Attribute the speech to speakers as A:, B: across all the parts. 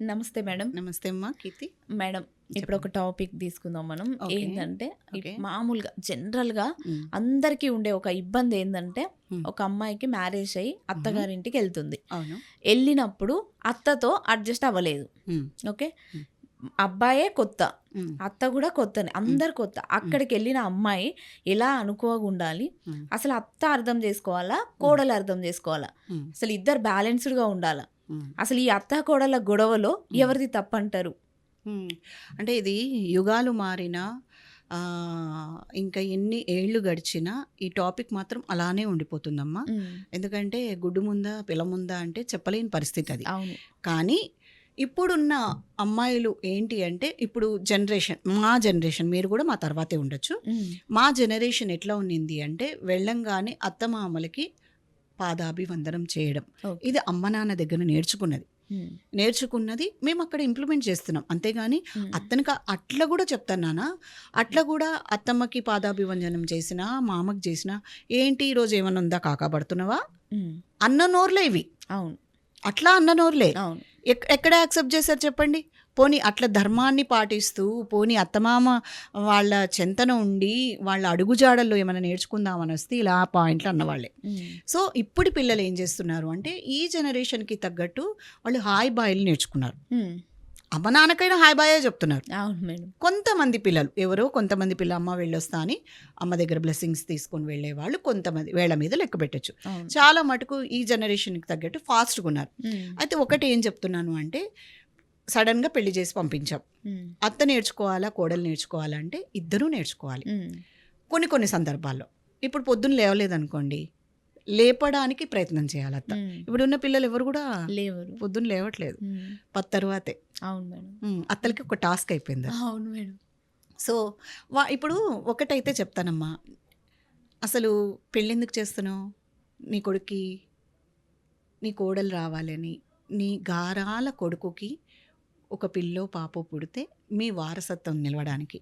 A: నమస్తే మేడం.
B: నమస్తే అమ్మా కీర్తి.
A: మేడం ఇప్పుడు ఒక టాపిక్ తీసుకుందాం మనం. ఏంటంటే. మామూలుగా
B: జనరల్గా
A: అందరికీ ఉండే ఒక ఇబ్బంది ఏంటంటే. ఒక అమ్మాయికి మ్యారేజ్ అయ్యి అత్తగారింటికి వెళ్తుంది. వెళ్ళినప్పుడు అత్తతో అడ్జస్ట్ అవ్వలేదు. ఓకే. అబ్బాయే కొత్త. అత్త కూడా కొత్తనే. అందరు కొత్త. అక్కడికి వెళ్ళిన అమ్మాయి ఎలా అనుకోగా ఉండాలి?
B: ఉమ్,
A: అసలు అత్త అర్థం చేసుకోవాలా? కోడలు అర్థం చేసుకోవాలా? అసలు ఇద్దరు బ్యాలెన్స్డ్గా ఉండాలా? అసలు ఈ అత్త కోడల గొడవలో ఎవరిది తప్పంటారు.
B: అంటే ఇది యుగాలు మారినా ఇంకా ఎన్ని ఏళ్ళు గడిచినా ఈ టాపిక్ మాత్రం అలానే ఉండిపోతుందమ్మా. ఎందుకంటే గుడ్డు ముందా పిల్ల ముందా అంటే చెప్పలేని పరిస్థితి అది. కానీ ఇప్పుడున్న అమ్మాయిలు ఏంటి అంటే ఇప్పుడు జనరేషన్ మా జనరేషన్ మీరు కూడా మా తర్వాతే ఉండొచ్చు. మా జనరేషన్ ఎట్లా ఉన్నింది అంటే వెళ్ళంగానే అత్తమామలకి పాదాభివందనం చేయడం. ఇది అమ్మ నాన్న దగ్గర నేర్చుకున్నది. నేర్చుకున్నది మేము అక్కడ ఇంప్లిమెంట్ చేస్తున్నాం. అంతేగాని
A: ఉమ్,
B: అత్తనికి అట్లా కూడా చెప్తాను నాన్న. అట్లా కూడా అత్తమ్మకి పాదాభివందనం చేసినా మామకి చేసినా ఏంటి ఈరోజు ఏమన్నా ఉందా? కాకాపడుతున్నావా అన్న నోర్లే ఇవి.
A: అవును.
B: అట్లా అన్న నోర్లే. ఎక్కడ యాక్సెప్ట్ చేశారు చెప్పండి? పోనీ అట్లా ధర్మాన్ని పాటిస్తూ పోనీ అత్తమామ వాళ్ళ చెంతన ఉండి వాళ్ళ అడుగుజాడల్లో ఏమైనా నేర్చుకుందామని వస్తే ఇలా పాయింట్లు అన్నవాళ్ళే. సో ఇప్పుడు పిల్లలు ఏం చేస్తున్నారు అంటే ఈ జనరేషన్కి తగ్గట్టు వాళ్ళు హాయ్ బాయ్లు నేర్చుకున్నారు. అమ్మ నాన్నకైనా హాయ్ బాయే చెప్తున్నారు.
A: అవును మేడం.
B: కొంతమంది పిల్లలు ఎవరో కొంతమంది పిల్ల అమ్మ వెళ్ళొస్తా అని అమ్మ దగ్గర బ్లెస్సింగ్స్ తీసుకొని వెళ్ళే వాళ్ళు కొంతమంది వేళ మీద లెక్క పెట్టచ్చు. చాలా మటుకు ఈ జనరేషన్కి తగ్గట్టు ఫాస్ట్గా ఉన్నారు. అయితే ఒకటి ఏం చెప్తున్నాను అంటే సడన్గా పెళ్ళి చేసి పంపించాం. అత్త నేర్చుకోవాలా కోడలు నేర్చుకోవాలా అంటే ఇద్దరూ నేర్చుకోవాలి. కొన్ని కొన్ని సందర్భాల్లో. ఇప్పుడు పొద్దున్న లేవలేదనుకోండి లేపడానికి ప్రయత్నం చేయాలి అత్త. ఇప్పుడు ఉన్న పిల్లలు ఎవరు కూడా
A: లేవరు.
B: పొద్దున్న లేవట్లేదు. పది తర్వాతే.
A: అవును మేడం.
B: అత్తలకి ఒక టాస్క్ అయిపోయింది.
A: అవును మేడం.
B: సో వా ఇప్పుడు ఒకటైతే చెప్తానమ్మా. అసలు పెళ్ళెందుకు చేస్తున్నావు? నీ కొడుక్కి నీ కోడలు రావాలని నీ గారాల కొడుకుకి ఒక పిల్లో పాపో పుడితే మీ వారసత్వం నిలవడానికి.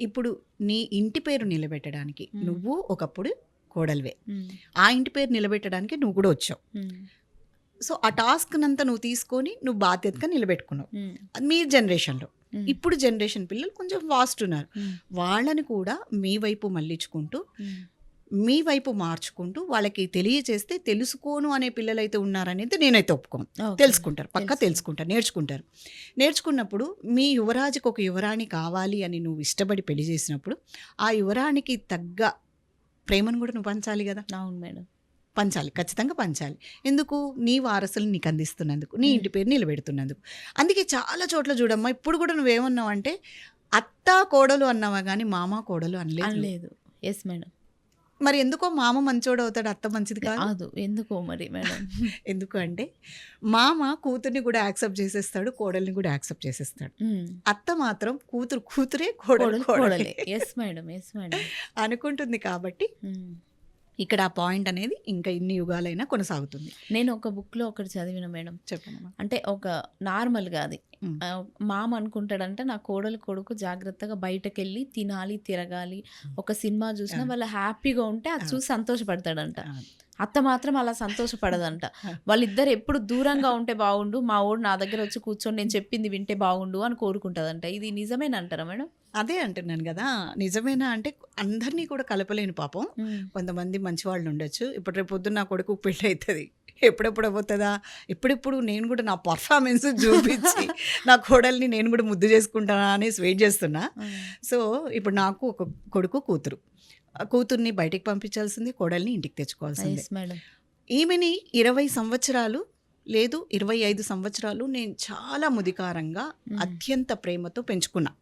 B: ఇప్పుడు నీ ఇంటి పేరు నిలబెట్టడానికి. నువ్వు ఒకప్పుడు కోడలివే. ఆ ఇంటి పేరు నిలబెట్టడానికి నువ్వు కూడా వచ్చావు. సో ఆ టాస్క్ నంతా నువ్వు తీసుకొని నువ్వు బాధ్యతగా నిలబెట్టుకున్నావు. మీ జనరేషన్లో. ఇప్పుడు జనరేషన్ పిల్లలు కొంచెం ఫాస్ట్ ఉన్నారు వాళ్ళని కూడా మీ వైపు మళ్ళించుకుంటూ మీ వైపు మార్చుకుంటూ వాళ్ళకి తెలియచేస్తే తెలుసుకోను అనే పిల్లలైతే ఉన్నారనేది నేనైతే ఒప్పుకోను. తెలుసుకుంటారు. పక్కా
A: తెలుసుకుంటారు.
B: నేర్చుకుంటారు. నేర్చుకున్నప్పుడు మీ యువరాజుకి ఒక యువరాణి కావాలి అని నువ్వు ఇష్టపడి పెళ్ళి చేసినప్పుడు ఆ యువరానికి తగ్గ ప్రేమను కూడా నువ్వు పంచాలి కదా?
A: అవును మేడం.
B: పంచాలి. ఖచ్చితంగా పంచాలి. ఎందుకు? నీ వారసులు నీకు అందిస్తున్నందుకు నీ ఇంటి పేరు నిలబెడుతున్నందుకు. అందుకే చాలా చోట్ల చూడమ్మా ఇప్పుడు కూడా నువ్వేమన్నావు అంటే అత్త కోడలు అన్నావా కానీ మామ కోడలు అనలేదు?
A: అనలేదు. ఎస్ మేడం
B: మరి ఎందుకో మామ మంచోడు అవుతాడు అత్త మంచిది కాదు?
A: ఎందుకో మరి మేడం?
B: ఎందుకు అంటే మామ కూతుర్ని కూడా యాక్సెప్ట్ చేసేస్తాడు కోడల్ని కూడా యాక్సెప్ట్ చేసేస్తాడు. అత్త మాత్రం కూతురు కూతురే కోడలు
A: కోడలు ఎస్ మేడం ఎస్ మేడం
B: అనుకుంటుంది కాబట్టి. ఇక్కడ ఆ పాయింట్ అనేది ఇంకా ఇన్ని యుగాలైనా కొనసాగుతుంది.
A: నేను ఒక బుక్లో ఒకటి చదివిన మేడం.
B: చెప్పండి
A: అంటే ఒక నార్మల్గా అది. మామ అనుకుంటాడంటే నా కోడలు కొడుకు జాగ్రత్తగా బయటకెళ్ళి తినాలి తిరగాలి. ఒక సినిమా చూసినా. వాళ్ళ హ్యాపీగా ఉంటే అది. చూసి సంతోషపడతాడంట. అత్త మాత్రం అలా సంతోషపడదంట. వాళ్ళిద్దరు ఎప్పుడు దూరంగా ఉంటే బాగుండు మా ఓడు నా దగ్గర వచ్చి కూర్చొని నేను చెప్పింది వింటే బాగుండు అని కోరుకుంటదంట. ఇది నిజమేనంటారా మేడం?
B: అదే అంటున్నాను కదా! నిజమేనా అంటే అందరినీ కూడా కలపలేను పాపం. కొంతమంది మంచి వాళ్ళు ఉండొచ్చు. ఇప్పుడు రేపు పొద్దున్న నా కొడుకు పెళ్ళి అవుతుంది ఎప్పుడెప్పుడు అవుతుందా ఎప్పుడెప్పుడు నేను కూడా నా పర్ఫార్మెన్స్ చూపించి నా కోడల్ని నేను కూడా ముద్దు చేసుకుంటానా అనేసి వెయిట్ చేస్తున్నా. సో ఇప్పుడు నాకు ఒక కొడుకు కూతురు. ఆ కూతుర్ని బయటికి పంపించాల్సింది కోడల్ని ఇంటికి తెచ్చుకోవాల్సిందే. ఈమెని ఇరవై సంవత్సరాలు లేదు ఇరవై ఐదు సంవత్సరాలు నేను చాలా ముదికారంగా అత్యంత ప్రేమతో పెంచుకున్నా.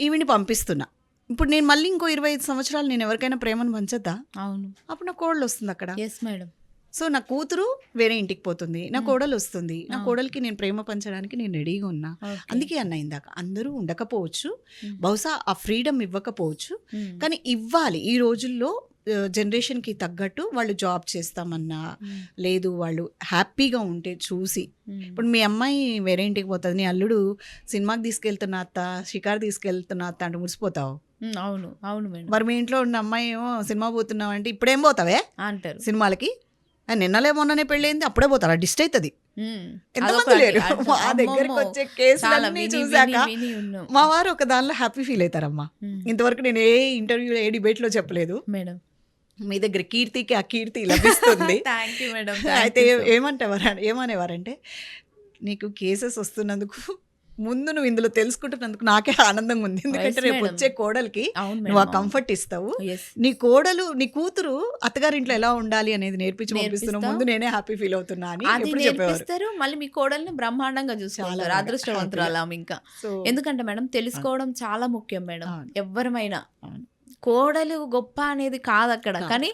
B: ఈవిని పంపిస్తున్నా. ఇప్పుడు నేను మళ్ళీ ఇంకో ఇరవై ఐదు సంవత్సరాలు నేను ఎవరికైనా ప్రేమను పంచద్దా?
A: అవును.
B: అప్పుడు నా కోడలు వస్తుంది అక్కడ.
A: ఎస్ మేడం
B: సో నా కూతురు వేరే ఇంటికి పోతుంది. నా
A: మ్మ్.
B: కోడలు వస్తుంది. నా
A: ఆ.
B: కోడలికి నేను ప్రేమ పంచడానికి నేను రెడీగా ఉన్నా. అందుకే అన్న ఇందాక అందరూ ఉండకపోవచ్చు.
A: ఉమ్,
B: బహుశా ఆ ఫ్రీడమ్ ఇవ్వకపోవచ్చు.
A: ఉమ్,
B: కానీ ఇవ్వాలి. ఈ రోజుల్లో జనరేషన్కి తగ్గట్టు వాళ్ళు జాబ్ చేస్తామన్నా లేదు వాళ్ళు హ్యాపీగా ఉంటే చూసి. ఇప్పుడు మీ అమ్మాయి వేరే ఇంటికి పోతుంది. నీ అల్లుడు సినిమాకి తీసుకెళ్తున్నా అత్త షికార్ తీసుకెళ్తున్నా అత్త అంటే మురిసిపోతావు?
A: అవును. అవును మేడం.
B: మరి మీ ఇంట్లో ఉన్న అమ్మాయి ఏమో సినిమా పోతున్నావు అంటే ఇప్పుడేం పోతావే?
A: అంటారు.
B: సినిమాలకి? నిన్నలే మొన్ననే పెళ్ళైంది అప్పుడే పోతారా. డిస్ట్ అవుతుంది మా దగ్గరికి. వచ్చే కేసులన్నీ చూసాక మా వారు ఒక దానిలో హ్యాపీ ఫీల్ అవుతారమ్మా. ఇంతవరకు నేను ఏ ఇంటర్వ్యూలో ఏ డిబేట్లో చెప్పలేదు.
A: మేడం.
B: మీ దగ్గర కీర్తికి ఆ కీర్తి లభిస్తుంది. అయితే ఏమంటేవారు ఏమనేవారంటే నీకు కేసెస్ వస్తున్నందుకు ముందు నువ్వు ఇందులో తెలుసుకుంటున్నందుకు నాకే ఆనందంగా ఉంది. ఎందుకంటే రేపు. వచ్చే కోడలికి నువ్వు ఆ కంఫర్ట్ ఇస్తావు. నీ కోడలు నీ కూతురు అత్తగారింట్లో ఎలా ఉండాలి అనేది నేర్పించి పంపిస్తున్నావు. ముందు నేనే హ్యాపీ ఫీల్ అవుతున్నా అని
A: నేర్పిస్తారు మళ్ళీ మీ కోడల్ని బ్రహ్మాండంగా
B: బాగా
A: అదృష్టవంతురాలు ఇంకా. ఎందుకంటే మేడం తెలుసుకోవడం చాలా ముఖ్యం మేడం
B: అవును.
A: కోడలు గొప్ప అనేది కాదు అక్కడ కానీ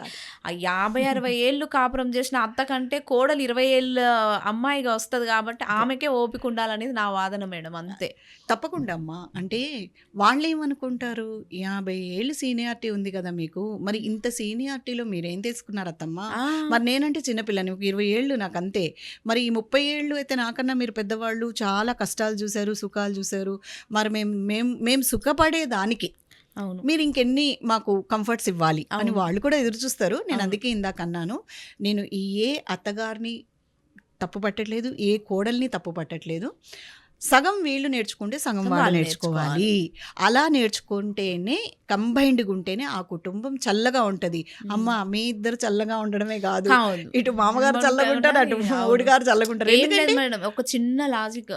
A: యాభై అరవై ఏళ్ళు కాపురం చేసిన అత్త కంటే కోడలు ఇరవై ఏళ్ళ అమ్మాయిగా వస్తది కాబట్టి ఆమెకే ఓపిక ఉండాలనేది నా వాదన మేడం అంతే.
B: తప్పకుండా అమ్మా. అంటే వాళ్ళు ఏమనుకుంటారు యాభై ఏళ్ళు సీనియారిటీ ఉంది కదా మీకు. మరి ఇంత సీనియారిటీలో మీరేం తెలుసుకున్నారు అత్తమ్మ? మరి నేనంటే చిన్నపిల్లని ఒక ఇరవై ఏళ్ళు నాకు అంతే. మరి ఈ ముప్పై ఏళ్ళు అయితే నాకన్నా మీరు పెద్దవాళ్ళు చాలా కష్టాలు చూశారు సుఖాలు చూశారు. మరి మేము మేము మేము సుఖపడే దానికి
A: అవును.
B: మీరు ఇంకెన్ని మాకు కంఫర్ట్స్ ఇవ్వాలి అని. వాళ్ళు కూడా ఎదురు చూస్తారు. నేను. అందుకే ఇందాక అన్నాను నేను ఈ ఏ అత్తగారిని తప్పు పట్టట్లేదు ఏ కోడల్ని తప్పు పట్టట్లేదు. సగం వీళ్ళు నేర్చుకుంటే సగం వాళ్ళు నేర్చుకోవాలి. అలా నేర్చుకుంటేనే కంబైన్డ్గా ఉంటేనే ఆ కుటుంబం చల్లగా ఉంటది. అమ్మ మీ ఇద్దరు చల్లగా ఉండడమే కాదు. ఇటు మామగారు చల్లగా ఉంటారు అటు. ఊడిగారు చల్లగా ఉంటారు
A: ఒక చిన్న లాజిక్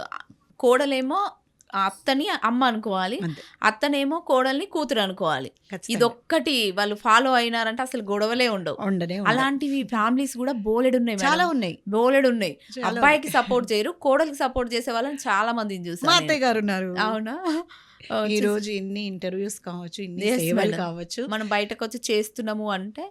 A: కోడలేమో అత్తని అమ్మ అనుకోవాలి
B: అంతే.
A: అత్తనేమో కోడల్ని కూతురు అనుకోవాలి. ఇదొక్కటి వాళ్ళు ఫాలో అయినారంటే అసలు గొడవలే ఉండవు. అలాంటివి ఫ్యామిలీస్ కూడా బోలెడు ఉన్నాయి
B: చాలా. ఉన్నాయి
A: బోలెడు ఉన్నాయి అబ్బాయికి సపోర్ట్ చేయరు కోడలికి సపోర్ట్ చేసే వాళ్ళని చాలా మందిని
B: అత్తయ్య గారు ఉన్నారు
A: అవునా
B: ఈ రోజు ఇన్ని ఇంటర్వ్యూస్ కావచ్చు ఇన్ని సేవలు. కావచ్చు
A: మనం బయటకు వచ్చి చేస్తున్నాము అంటే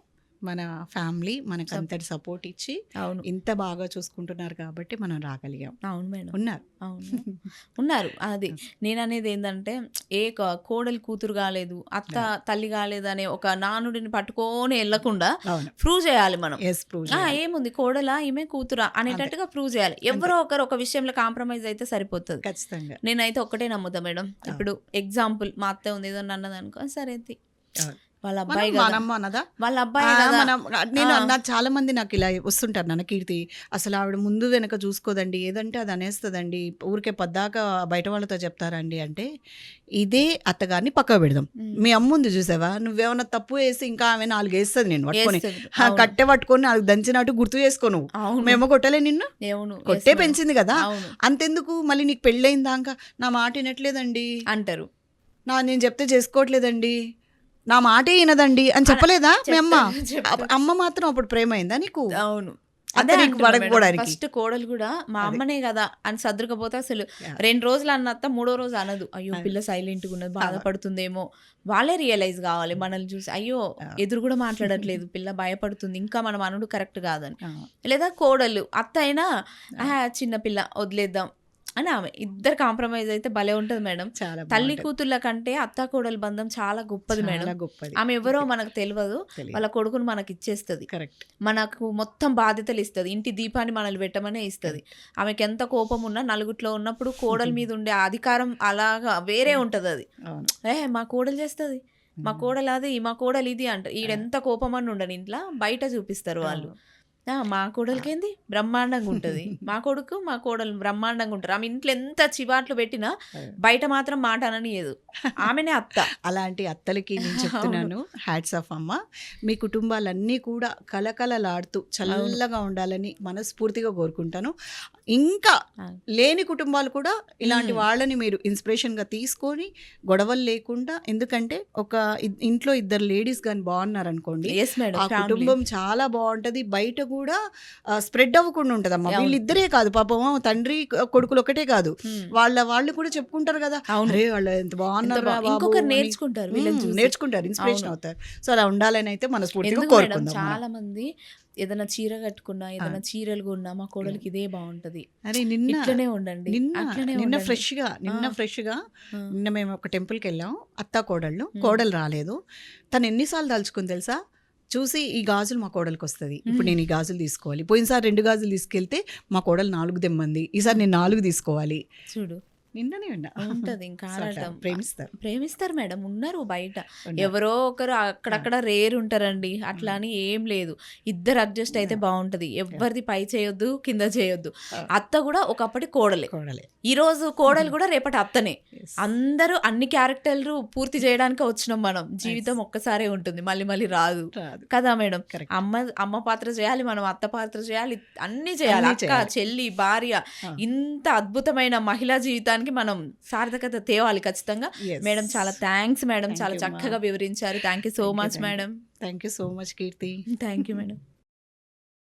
B: మన ఫ్యామిలీ మనకు అంతటి సపోర్ట్ ఇచ్చి
A: అవును.
B: ఇంత బాగా చూసుకుంటున్నారు కాబట్టి మనం రాగలిగాం.
A: అవును మేడం.
B: ఉన్నారు.
A: అవును. ఉన్నారు. అది నేను అనేది ఏంటంటే ఏ కోడలి కూతురు కాలేదు అత్త తల్లి కాలేదు అనే ఒక నానుడిని పట్టుకొని వెళ్ళకుండా ప్రూవ్ చేయాలి మనం. ఏముంది? కోడలా ఈమె కూతురా అనేటట్టుగా ప్రూవ్ చేయాలి. ఎవరో ఒకరు ఒక విషయంలో కాంప్రమైజ్ అయితే సరిపోతుంది.
B: ఖచ్చితంగా.
A: నేనైతే ఒకటే నమ్ముతా మేడం. ఇప్పుడు ఎగ్జాంపుల్ మా అత్త ఉంది ఏదో అన్నది అనుకో సరే. వాళ్ళ అబ్బాయి
B: మనమ్మ అన్నదా?
A: వాళ్ళ అబ్బాయి
B: మనం నేను. నాకు చాలా మంది నాకు ఇలా వస్తుంటారు నాన్న కీర్తి. అసలు ఆవిడ ముందు వెనక చూసుకోదండి ఏదంటే అది అనేస్తుందండి. ఊరికే పద్దాక బయట వాళ్ళతో చెప్తారండి అంటే ఇదే అత్తగారిని పక్క పెడదాం. మీ అమ్మ ఉంది చూసావా? నువ్వేమన్నా తప్పు వేసి ఇంకా ఆమె నాలుగు వేస్తుంది నేను పట్టుకొని. కట్టె పట్టుకొని నాలుగు దంచినట్టు గుర్తు చేసుకో నువ్వు. మేము కొట్టలే నిన్ను? కొట్టే. పెంచింది కదా? అంతెందుకు? మళ్ళీ నీకు పెళ్ళయిందాక నా మాట వినట్లేదండి.
A: అంటారు.
B: నా నేను చెప్తే చేసుకోవట్లేదండి. నా మాటే వినదండి అని చెప్పలేదా మీ అమ్మ? అమ్మ మాత్రం అప్పుడు ప్రేమ అయిందా నీకు?
A: అవును.
B: అదే
A: ఫస్ట్ కోడలు కూడా మా. అమ్మనే కదా అని సర్దుకపోతే అసలు. రెండు రోజులు అన్నత్త మూడో రోజు అనదు. అయ్యో. పిల్ల సైలెంట్గా ఉన్నది బాధపడుతుందేమో. వాళ్ళే రియలైజ్ కావాలి మనల్ని చూసి. అయ్యో ఎదురు కూడా మాట్లాడట్లేదు పిల్ల భయపడుతుంది ఇంకా మనం అనుడు కరెక్ట్ కాదని. లేదా కోడలు అత్త అయినా "ఆహా, చిన్న పిల్ల వదిలేద్దాం అని ఆమె ఇద్దరు కాంప్రమైజ్ అయితే భలే ఉంటది మేడం.
B: చాలా
A: తల్లి. కూతుర్ల కంటే అత్త కోడల బంధం చాలా గొప్పది మేడం.
B: గొప్పది.
A: ఆమె ఎవరో మనకు తెలియదు. వాళ్ళ కొడుకును మనకి ఇచ్చేస్తుంది.
B: కరెక్ట్.
A: మనకు మొత్తం బాధ్యతలు ఇస్తుంది. ఇంటి దీపాన్ని మనల్ని పెట్టమనే ఇస్తుంది. ఆమెకి ఎంత కోపం ఉన్నా నలుగుట్లో ఉన్నప్పుడు కోడల మీద ఉండే అధికారం అలాగా వేరే ఉంటది అది. ఏ మా కోడలు చేస్తుంది. మా కోడలు అది మా కోడలు ఇది అంట. ఈడెంత కోపం అని ఉండని ఇంట్లో బయట చూపిస్తారు వాళ్ళు. ఆ, మా కోడలికేంది? బ్రహ్మాండంగా ఉంటది మా కొడుకు మా కోడలు బ్రహ్మాండంగా ఉంటారు ఆమె ఇంట్లో ఎంత చివాట్లు పెట్టినా. బయట మాత్రం మాట అననియదు. ఆమెనే అత్త.
B: అలాంటి అత్తలకి నేను చెప్తున్నాను. హ్యాట్స్ ఆఫ్ అమ్మ. మీ కుటుంబాలన్నీ కూడా కలకలలాడుతూ చల్లగా ఉండాలని మనస్ఫూర్తిగా కోరుకుంటాను. ఇంకా. లేని కుటుంబాలు కూడా ఇలాంటి
A: మ్మ్.
B: వాళ్ళని మీరు ఇన్స్పిరేషన్గా తీసుకొని గొడవలు లేకుండా ఎందుకంటే ఒక ఇద్- ఇంట్లో ఇద్దరు లేడీస్ కానీ బాగున్నారు అనుకోండి
A: ఎస్ మేడం
B: ఆ కుటుంబం చాలా బాగుంటది. బయట కూడా స్ప్రెడ్ అవ్వకుండా ఉంటదమ్మా. వీళ్ళిద్దరే కాదు పాపం తండ్రి కొడుకులు ఒకటే కాదు వాళ్ళ వాళ్ళు కూడా చెప్పుకుంటారు కదా అరే వాళ్ళు ఎంత బాగున్నారు
A: ఇంకొకరు నేర్చుకుంటారు.
B: నేర్చుకుంటారు ఇన్స్పిరేషన్. అవుతారు సో అలా ఉండాలని అయితే మనస్ఫూర్తిగా కోరుకుందాం.
A: చాలా మంది ఏదైనా చీర కట్టుకున్నా ఏదైనా చీరలు కొన్నా మా కోడలికి ఇదే బాగుంటది
B: అరే నిన్న
A: ఇట్లనే ఉండండి
B: నిన్న నిన్న. ఫ్రెష్గా నిన్న.
A: ఫ్రెష్గా.
B: నిన్న మేము ఒక టెంపుల్కి వెళ్ళాం అత్త కోడళ్ళు. కోడలు రాలేదు తను ఎన్నిసార్లు తలుచుకుంది తెలుసా చూసి ఈ గాజులు మా కోడలికి వస్తుంది. ఇప్పుడు నేను ఈ గాజులు తీసుకోవాలి. పోయినసారి రెండు గాజులు తీసుకెళ్తే మా కోడలు నాలుగు దెమ్మంది ఈసారి నేను నాలుగు తీసుకోవాలి.
A: చూడు.
B: నిన్ననే విన్నా
A: ఉంటది ఇంకా ఆరాటం
B: ప్రేమిస్తారు.
A: ప్రేమిస్తారు మేడం ఉన్నారు బయట. ఎవరో ఒకరు అక్కడక్కడ రేర్ ఉంటారండి అట్లా అని ఏం లేదు. ఇద్దరు అడ్జస్ట్ అయితే బాగుంటది. ఎవరిది పై చేయొద్దు కింద చేయొద్దు. అత్త కూడా ఒకప్పటి కోడలే.
B: కోడలే.
A: ఈ రోజు కోడలు కూడా రేపటి అత్తనే. అందరూ అన్ని క్యారెక్టర్లు పూర్తి చేయడానికి వచ్చినాం మనం. జీవితం ఒక్కసారే ఉంటుంది మళ్ళీ మళ్ళీ రాదు. కదా మేడం. అమ్మ అమ్మ పాత్ర చేయాలి మనం అత్త పాత్ర చేయాలి అన్ని చేయాలి. అక్క. చెల్లి భార్య. ఇంత అద్భుతమైన మహిళా జీవితానికి మనం సార్థకత తేవాలి ఖచ్చితంగా. మేడం చాలా థ్యాంక్స్ మేడం చాలా. చక్కగా వివరించారు thank you so much. Madam
B: thank you so much Keerthi
A: thank you madam